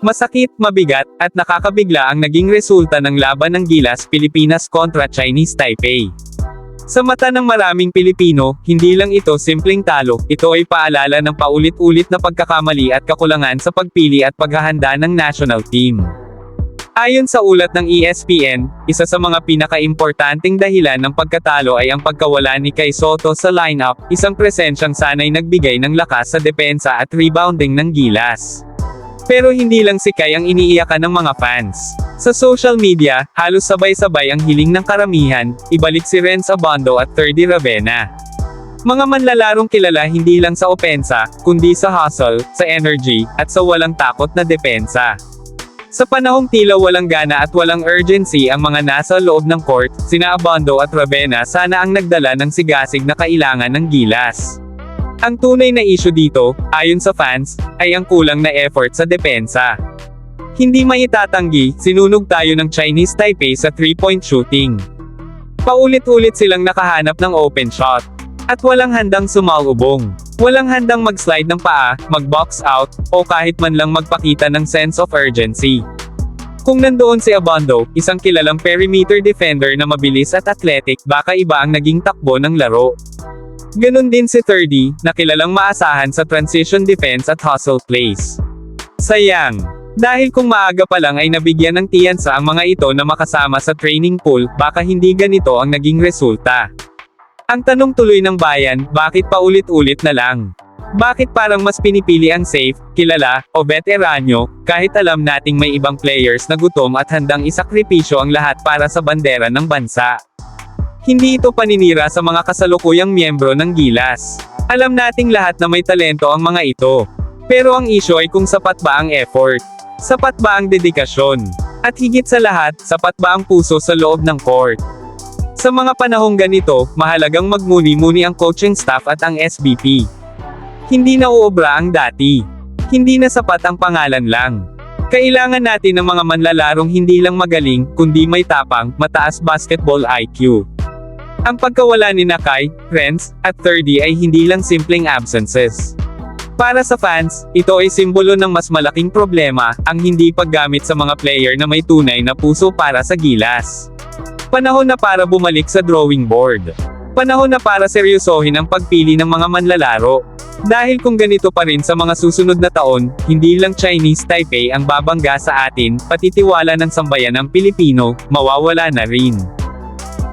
Masakit, mabigat, at nakakabigla ang naging resulta ng laban ng Gilas Pilipinas kontra Chinese Taipei. Sa mata ng maraming Pilipino, hindi lang ito simpleng talo, ito ay paalala ng paulit-ulit na pagkakamali at kakulangan sa pagpili at paghahanda ng national team. Ayon sa ulat ng ESPN, isa sa mga pinakaimportanteng dahilan ng pagkatalo ay ang pagkawala ni Kai Soto sa lineup, isang presensyang sanay nagbigay ng lakas sa depensa at rebounding ng Gilas. Pero hindi lang si Kai ang iniiyakan ng mga fans. Sa social media, halos sabay-sabay ang hiling ng karamihan, ibalik si Renz Abando at 30 Ravenna. Mga manlalarong kilala hindi lang sa opensa, kundi sa hustle, sa energy, at sa walang takot na depensa. Sa panahong tila walang gana at walang urgency ang mga nasa loob ng court, sina Abando at Ravenna sana ang nagdala ng sigasig na kailangan ng gilas. Ang tunay na issue dito, ayon sa fans, ay ang kulang na effort sa depensa. Hindi maitatanggi, sinunog tayo ng Chinese Taipei sa 3-point shooting. Paulit-ulit silang nakahanap ng open shot. At walang handang sumalubong. Walang handang mag-slide ng paa, mag-box out, o kahit man lang magpakita ng sense of urgency. Kung nandoon si Abando, isang kilalang perimeter defender na mabilis at athletic, baka iba ang naging takbo ng laro. Ganon din si 30, na kilalang maasahan sa transition defense at hustle plays. Sayang. Dahil kung maaga pa lang ay nabigyan ng tiyansa ang mga ito na makasama sa training pool, baka hindi ganito ang naging resulta. Ang tanong tuloy ng bayan, bakit paulit-ulit na lang? Bakit parang mas pinipili ang safe, kilala, o veteranyo, kahit alam nating may ibang players na gutom at handang isakripisyo ang lahat para sa bandera ng bansa? Hindi ito paninira sa mga kasalukuyang miyembro ng Gilas. Alam nating lahat na may talento ang mga ito. Pero ang issue ay kung sapat ba ang effort. Sapat ba ang dedikasyon? At higit sa lahat, sapat ba ang puso sa loob ng court? Sa mga panahong ganito, mahalagang magmuni-muni ang coaching staff at ang SBP. Hindi na uobra ang dati. Hindi na sapat ang pangalan lang. Kailangan natin ng mga manlalarong hindi lang magaling, kundi may tapang, mataas basketball IQ. Ang pagkawala ni Nakai, Renz, at 30 ay hindi lang simpleng absences. Para sa fans, ito ay simbolo ng mas malaking problema, ang hindi paggamit sa mga player na may tunay na puso para sa gilas. Panahon na para bumalik sa drawing board. Panahon na para seryosohin ang pagpili ng mga manlalaro. Dahil kung ganito pa rin sa mga susunod na taon, hindi lang Chinese Taipei ang babangga sa atin, pati tiwala ng sambayan ng Pilipino, mawawala na rin.